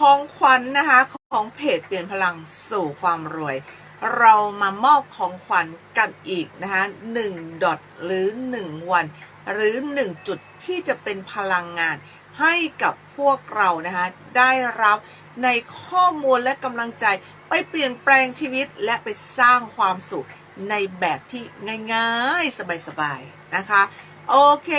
ของขวัญนนะคะของเพจเปลี่ยนพลังสู่ความรวย เรามามอบของขวัญกันอีกนะคะหนึ่งดอทหรือหนึ่งวัน หรือหนึ่งจุดที่จะเป็นพลังงานให้กับพวกเรานะคะได้รับในข้อมูลและกำลังใจไปเปลี่ยนแปลงชีวิตและไปสร้างความสุขในแบบที่ง่ายๆ สบายๆ นะคะ โอเค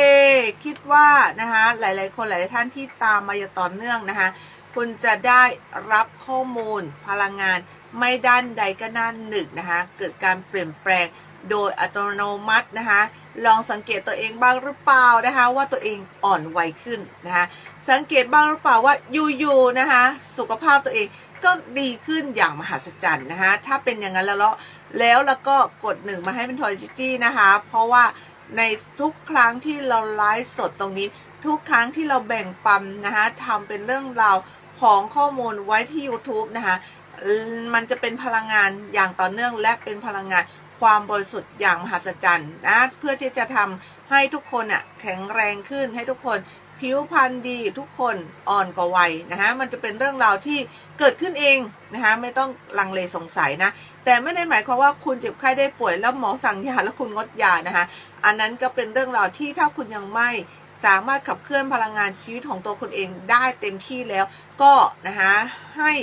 คิดว่านะคะหลายๆ คนหลายๆท่านที่ตามมาอย่าต่อเนื่องนะคะ คุณจะได้รับข้อมูลพลังงานไม่ด้านใดก็ด้านหนึ่งนะคะ เกิดการเปลี่ยนแปลงโดยอัตโนมัตินะคะ ลองสังเกตตัวเองบ้างหรือเปล่านะคะ ว่าตัวเองอ่อนวัยขึ้นนะคะ สังเกตบ้างหรือเปล่าว่าอยู่ๆนะคะ สุขภาพตัวเองก็ดีขึ้นอย่างมหัศจรรย์นะคะ ถ้าเป็นอย่างนั้นแล้วแล้วแล้วแล้วก็กดหนึ่งมาให้เป็นทอยจิจี้นะคะ เพราะว่าในทุกครั้งที่เราไลฟ์สดตรงนี้ ทุกครั้งที่เราแบ่งปันนะคะทำเป็นเรื่องราว ของข้อมูลไว้ที่ YouTube นะคะมมันจะเป็นพลังงานอย่างต่อเนื่องและเป็นพลังงานความบริสุทธิ์อย่างมหัศจรรย์นะเพื่อที่จะทำให้ทุกคนอะแข็งแรงขึ้นให้ทุกคนผิวพรรณดีทุกคนอ่อนกว่าวัยนะคะมันจะเป็นเรื่องราวที่เกิดขึ้นเองนะคะไม่ต้องลังเลสงสัยนะ แต่ไม่ได้หมายความว่าคุณเจ็บไข้ได้ป่วยแล้วหมอสั่งยาแล้วคุณงดยานะคะอันนั้นก็เป็นเรื่องราวที่ถ้าคุณยังไม่ สามารถขับเคลื่อนพลังงานชีวิตของตัวคุณเองได้เต็มที่แล้ว ก็นะคะให้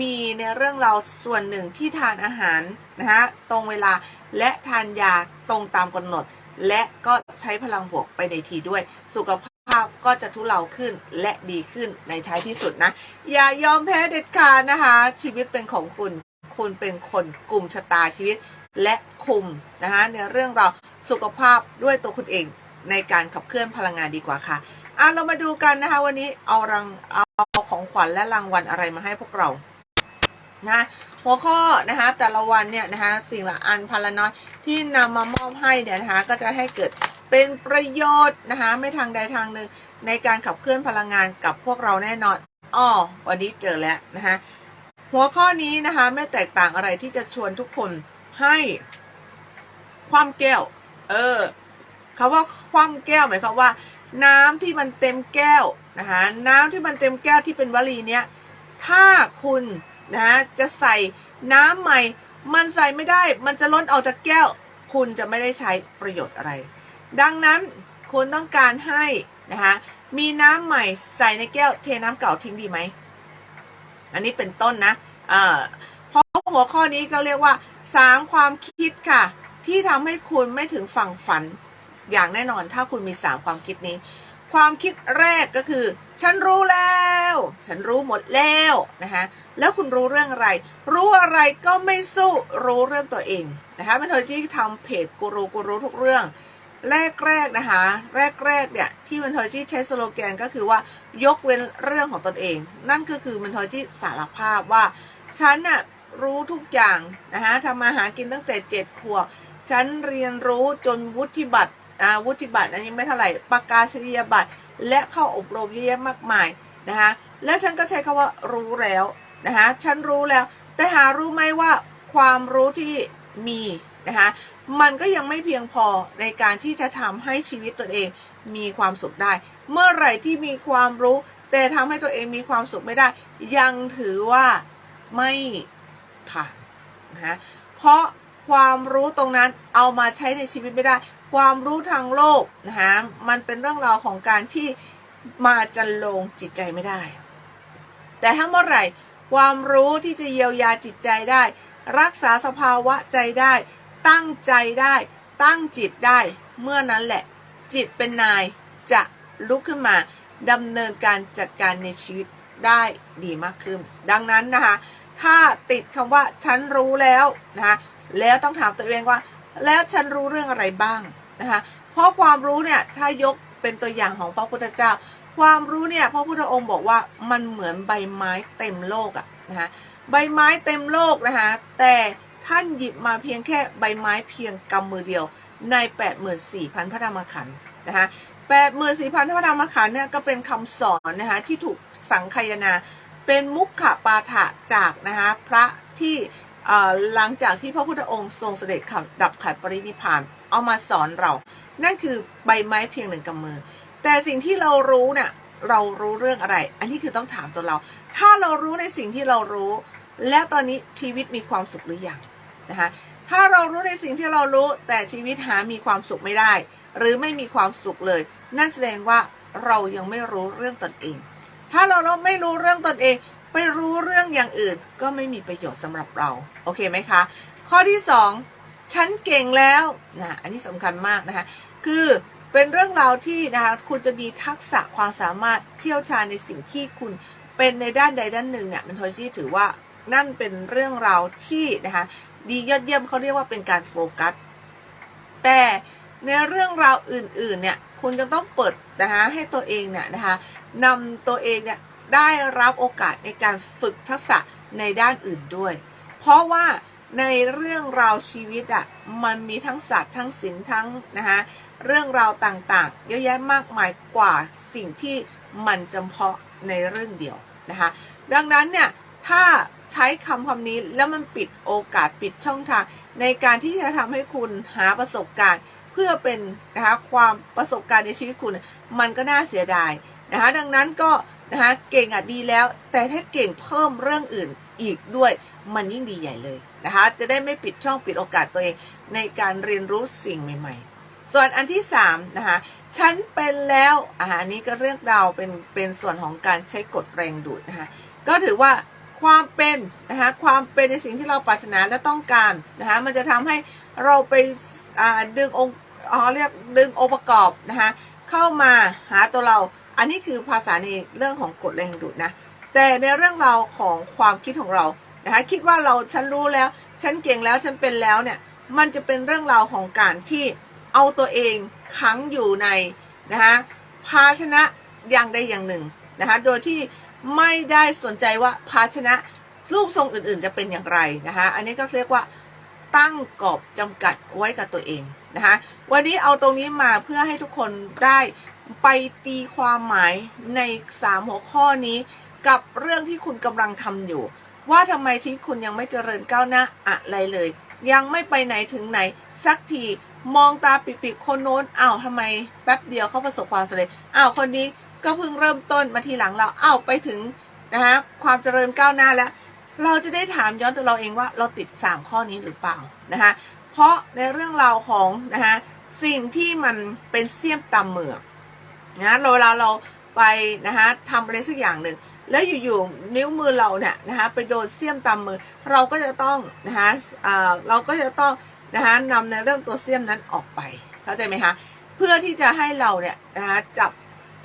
มีในเรื่องเราส่วนหนึ่งที่ทานอาหารนะคะตรงเวลาและทานยาตรงตามกำหนด และก็ใช้พลังบวกไปในทีด้วย สุขภาพก็จะทุเลาขึ้นและดีขึ้นในท้ายที่สุดนะ อย่ายอมแพ้เด็ดขาดนะคะ ชีวิตเป็นของคุณ คุณเป็นคนกลุ่มชะตาชีวิตและคุมนะคะในเรื่องเราสุขภาพด้วยตัวคุณเอง ในการขับเคลื่อนพลังงานดีกว่าค่ะอะเรามาดูกันนะคะ วันนี้เอารังเอาของขวัญและรางวัลอะไรมาให้พวกเรานะหัวข้อนะคะแต่ละวันเนี่ยนะคะสิ่งละอันพันละน้อยที่นำมามอบให้เนี่ยนะคะก็จะให้เกิดเป็นประโยชน์นะคะไม่ทางใดทางหนึ่งในการขับเคลื่อนพลังงานกับพวกเราแน่นอนอ้อวันนี้เจอแล้วนะคะหัวข้อนี้นะคะไม่แตกต่างอะไรที่จะชวนทุกคนให้ความแก้ว เออ คำว่าความแก้วหมายความว่า น้ำที่มันเต็มแก้วนะคะน้ำที่มันเต็มแก้วที่เป็นวลีเนี้ยถ้าคุณนะจะใส่น้ำใหม่ มันใส่ไม่ได้ มันจะล้นออกจากแก้ว คุณจะไม่ได้ใช้ประโยชน์อะไร ดังนั้นคุณต้องการให้นะคะมีน้ำใหม่ใส่ในแก้วเทน้ำเก่าทิ้งดีไหม อันนี้เป็นต้นนะเอ่อเพราะหัวข้อนี้ก็เรียกว่าสามความคิดค่ะ ที่ทำให้คุณไม่ถึงฝั่งฝัน อย่างแน่นอนถ้าคุณมีสามความคิดนี้ ความคิดแรกก็คือ ฉันรู้แล้ว ฉันรู้หมดแล้วนะคะแล้วคุณรู้เรื่องอะไร รู้อะไรก็ไม่สู้รู้เรื่องตัวเองนะคะเป็นเธอที่ทำเพจกูรูกูรู้ทุกเรื่องแรกๆนะคะ แรกๆเนี่ยที่มันทอยจี้ใช้สโลแกนก็คือว่ายกเว้นเรื่องของตนเอง นั่นก็คือมันทอยจี้สารภาพว่า ฉันน่ะรู้ทุกอย่างนะคะทำมาหากินตั้งแต่เจ็ดขวบฉันเรียนรู้จนวุฒิบัตร อาวุฒิบัตรอันนี้ไม่เท่าไหร่ประกาศนียบัตรและเข้าอบรมเยอะแยะมากมายนะคะและฉันก็ใช้คำว่ารู้แล้วนะคะฉันรู้แล้ว แต่หารู้ไหมว่าความรู้ที่มีนะคะมันก็ยังไม่เพียงพอในการที่จะทำให้ชีวิตตนเองมีความสุขได้ เมื่อไหร่ที่มีความรู้ แต่ทำให้ตัวเองมีความสุขไม่ได้ ยังถือว่าไม่ผ่านนะคะเพราะความรู้ตรงนั้นเอามาใช้ในชีวิตไม่ได้ ความรู้ทางโลกนะคะมันเป็นเรื่องราวของการที่มาจันลงจิตใจไม่ได้ แต่ถ้าเมื่อไหร่ความรู้ที่จะเยียวยาจิตใจได้ รักษาสภาวะใจได้ ตั้งใจได้ ตั้งจิตได้ เมื่อนั้นแหละ จิตเป็นนายจะลุกขึ้นมาดำเนินการจัดการในชีวิตได้ดีมากขึ้น ดังนั้นนะคะ ถ้าติดคำว่าฉันรู้แล้วนะคะแล้วต้องถามตัวเองว่า แล้วฉันรู้เรื่องอะไรบ้างนะคะเพราะความรู้เนี่ยถ้ายกเป็นตัวอย่างของพระพุทธเจ้า ความรู้เนี่ยพระพุทธองค์บอกว่ามันเหมือนใบไม้เต็มโลกอะนะคะใบไม้เต็มโลกนะคะแต่ท่านหยิบมาเพียงแค่ใบไม้เพียงกำมือเดียวใน 84,000 พระธรรมขันธ์นะคะ84,000 พระธรรมขันธ์เนี่ยก็เป็นคำสอนนะคะที่ถูกสังคายนาเป็นมุขปาฐะจากนะคะพระที่ หลังจากที่พระพุทธองค์ทรงเสด็จขับดับขันปรินิพานเอามาสอนเรา นั่นคือใบไม้เพียงหนึ่งกำมือ แต่สิ่งที่เรารู้เนี่ยเรารู้เรื่องอะไร อันนี้คือต้องถามตัวเรา ถ้าเรารู้ในสิ่งที่เรารู้ แล้วตอนนี้ชีวิตมีความสุขหรือยังนะคะถ้าเรารู้ในสิ่งที่เรารู้ แต่ชีวิตหามีความสุขไม่ได้ หรือไม่มีความสุขเลย นั่นแสดงว่าเรายังไม่รู้เรื่องตนเอง ถ้าเราไม่รู้เรื่องตนเอง ไปรู้เรื่องอย่างอื่นก็ไม่มีประโยชน์สำหรับเรา โอเคไหมคะ ข้อที่สองฉันเก่งแล้วนะอันนี้สำคัญมากนะคะคือเป็นเรื่องราวที่นะคะคุณจะมีทักษะความสามารถเที่ยวชาญในสิ่งที่คุณเป็นในด้านใดด้านหนึ่งเนี่ยมันโทชี่ถือว่านั่นเป็นเรื่องราวที่นะคะดียอดเยี่ยมเขาเรียกว่าเป็นการโฟกัสแต่ในเรื่องราวอื่นๆเนี่ยคุณจะต้องเปิดนะคะให้ตัวเองเนี่ยนะคะนำตัวเองเนี่ย ได้รับโอกาสในการฝึกทักษะในด้านอื่นด้วย เพราะว่าในเรื่องราวชีวิตอะ่ะมันมีทั้งศาสตร์ทั้งศิลป์ทั้งนะคะเรื่องราวต่างๆ เยอะแยะมากมายกว่าสิ่งที่มันจำเพาะในเรื่องเดียวนะคะดังนั้นเนี่ยถ้าใช้คำคำนี้แล้วมันปิดโอกาสปิดช่องทาง ในการที่จะทำให้คุณหาประสบการณ์ เพื่อเป็นนะคะความประสบการณ์ในชีวิตคุณ มันก็น่าเสียดายนะคะดังนั้นก็ นะคะเก่งอะดีแล้ว แต่ถ้าเก่งเพิ่มเรื่องอื่นอีกด้วยมันยิ่งดีใหญ่เลยนะคะจะได้ไม่ปิดช่องปิดโอกาสตัวเองในการเรียนรู้สิ่งใหม่ ๆ ส่วนอันที่3นะคะฉันเป็นแล้วอ่าอันนี้ก็เรื่องราวเป็นเป็นส่วนของการใช้กฎแรงดูดนะคะก็ถือว่าความเป็นนะคะความเป็นในสิ่งที่เราปรารถนาและต้องการนะคะมันจะทำให้เราไปดึงองค์อ๋อเรียกดึงองค์ประกอบนะคะเข้ามาหาตัวเรา อันนี้คือภาษาในเรื่องของกฎแรงดูดนะ แต่ในเรื่องราวของความคิดของเรานะคะคิดว่าเราฉันรู้แล้ว ฉันเก่งแล้วฉันเป็นแล้วเนี่ยมันจะเป็นเรื่องราวของการที่เอาตัวเองขังอยู่ในนะคะภาชนะอย่างใดอย่างหนึ่งนะคะโดยที่ไม่ได้สนใจว่าภาชนะรูปทรงอื่นๆ จะเป็นอย่างไรนะคะอันนี้ก็เรียกว่าตั้งกรอบจำกัดไว้กับตัวเองนะคะวันนี้เอาตรงนี้มาเพื่อให้ทุกคนได้ ไปตีความหมายใน3หัวข้อนี้ กับเรื่องที่คุณกำลังทำอยู่ ว่าทำไมชีวิตคุณยังไม่เจริญก้าวหน้าอะไรเลย ยังไม่ไปไหนถึงไหน สักทีมองตาปิดๆคนโน้นอ้าวทำไมแป๊บเดียวเขาประสบความสำเร็จอ้าวคนนี้ก็เพิ่งเริ่มต้นมาทีหลังเราอ้าวไปถึงนะคะความเจริญก้าวหน้าแล้ว เราจะได้ถามย้อนตัวเราเองว่าเราติด 3 ข้อนี้หรือเปล่านะคะเพราะในเรื่องราวของนะคะสิ่งที่มันเป็นเสี้ยมตำเหมือก นะเวลาเราไปนะคะทำอะไรสักอย่างหนึ่งแล้วอยู่ๆนิ้วมือเราเนี่ยนะคะไปโดนเสี้ยมตำมือ เราก็จะต้องนะคะอ่าเราก็จะต้องนะคะนำในเรื่องตัวเสี้ยมนั้นออกไปเข้าใจไหมคะเพื่อที่จะให้เราเนี่ยนะคะจับ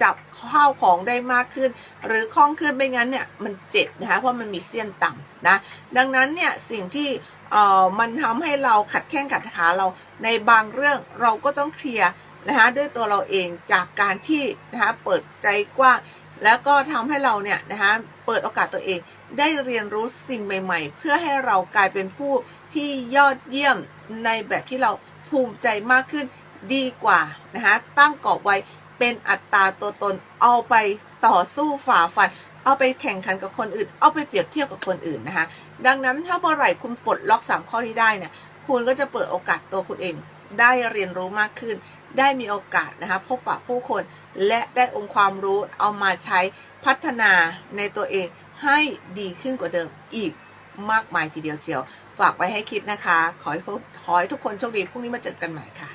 จับข้าวของได้มากขึ้น หรือคล่องขึ้นไม่งั้นเนี่ยมันเจ็บนะคะเพราะมันมีเสี้ยนต่ำนะดังนั้นเนี่ยสิ่งที่เอ่อมันทำให้เราขัดแข้งขัดขาเราในบางเรื่องเราก็ต้องเคลียร์ นะคะด้วยตัวเราเองจากการที่นะคะเปิดใจกว้างแล้วก็ทำให้เราเนี่ยนะคะเปิดโอกาสตัวเองได้เรียนรู้สิ่งใหม่ ๆ เพื่อให้เรากลายเป็นผู้ที่ยอดเยี่ยมในแบบที่เราภูมิใจมากขึ้นดีกว่านะคะตั้งกรอบไว้เป็นอัตราตัวตนเอาไปต่อสู้ฝ่าฟัน เอาไปแข่งขันกับคนอื่น เอาไปเปรียบเทียบกับคนอื่นนะคะดังนั้นถ้าเมื่อไหร่คุณปลดล็อกสามข้อนี้ได้เนี่ยคุณก็จะเปิดโอกาสตัวคุณเอง ได้เรียนรู้มากขึ้น ได้มีโอกาสนะคะพบปะผู้คนและได้องค์ความรู้เอามาใช้พัฒนาในตัวเองให้ดีขึ้นกว่าเดิมอีกมากมายทีเดียวเชียว ฝากไว้ให้คิดนะคะ ขอให้ขอให้ทุกคนโชคดีพรุ่งนี้มาเจอกันใหม่ค่ะ